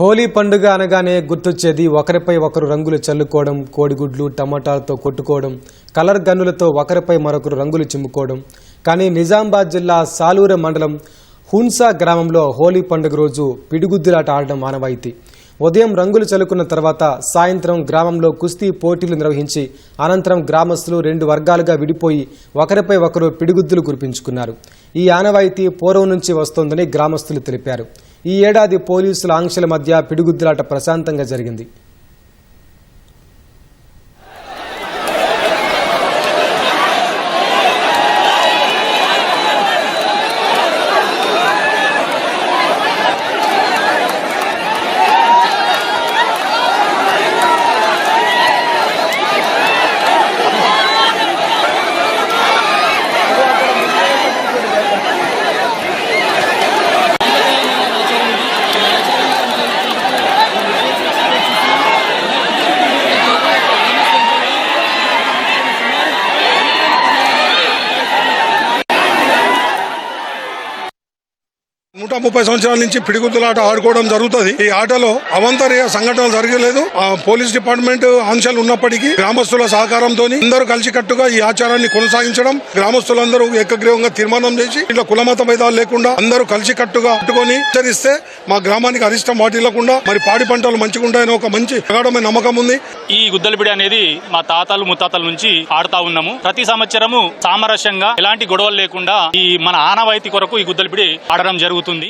హోలీ పండుగ అనగానే గుర్తొచ్చేది ఒకరిపై ఒకరు రంగులు చల్లుకోవడం కోడిగుడ్లు టమాటాలతో కొట్టుకోవడం కలర్ గన్నులతో ఒకరిపై మరొకరు రంగులు చిమ్ముకోవడం. కానీ నిజామాబాద్ జిల్లా సాలూర మండలం హున్సా గ్రామంలో హోలీ పండుగ రోజు పిడిగుద్దులాట ఆడడం ఆనవాయితీ. ఉదయం రంగులు చల్లుకున్న తర్వాత సాయంత్రం గ్రామంలో కుస్తీ పోటీలు నిర్వహించి అనంతరం గ్రామస్తులు రెండు వర్గాలుగా విడిపోయి ఒకరిపై ఒకరు పిడిగుద్దులు కురిపించుకున్నారు. ఈ ఆనవాయితీ పూర్వం నుంచి వస్తోందని గ్రామస్తులు తెలిపారు. ఈ ఏడాది పోలీసుల ఆంక్షల మధ్య పిడిగుద్దులాట ప్రశాంతంగా జరిగింది. నూట ముప్పై సంవత్సరాల నుంచి పిడిగుద్దులాట ఆడుకోవడం జరుగుతుంది. ఈ ఆటలో అవంతరీయ సంఘటనలు జరగలేదు. పోలీస్ డిపార్ట్మెంట్ ఆంక్షలు ఉన్నప్పటికీ గ్రామస్తుల సహకారంతో అందరూ కలిసికట్టుగా ఈ ఆచారాన్ని కొనసాగించడం గ్రామస్తులందరూ ఏకగ్రీవంగా తీర్మానం చేసి ఇట్లా కులమత భేదాలు లేకుండా అందరూ కలిసికట్టుగా పట్టుకొని హెచ్చరిస్తే మా గ్రామానికి అరిష్టం వాటిల్లకుండా మరి పాడి పంటలు మంచిగా ఉంటాయని ఒక మంచి ప్రగాఢమైన నమ్మకం ఉంది. ఈ గుద్దలపిడి అనేది మా తాతలు ముత్తాతల నుంచి ఆడుతా ఉన్నాము. ప్రతి సంవత్సరము సామరస్యంగా ఎలాంటి గొడవలు లేకుండా ఈ మన ఆనవాయితీ కొరకు ఈ గుద్దలపిడి ఆడడం జరుగుతుంది. జరుగుతుంది.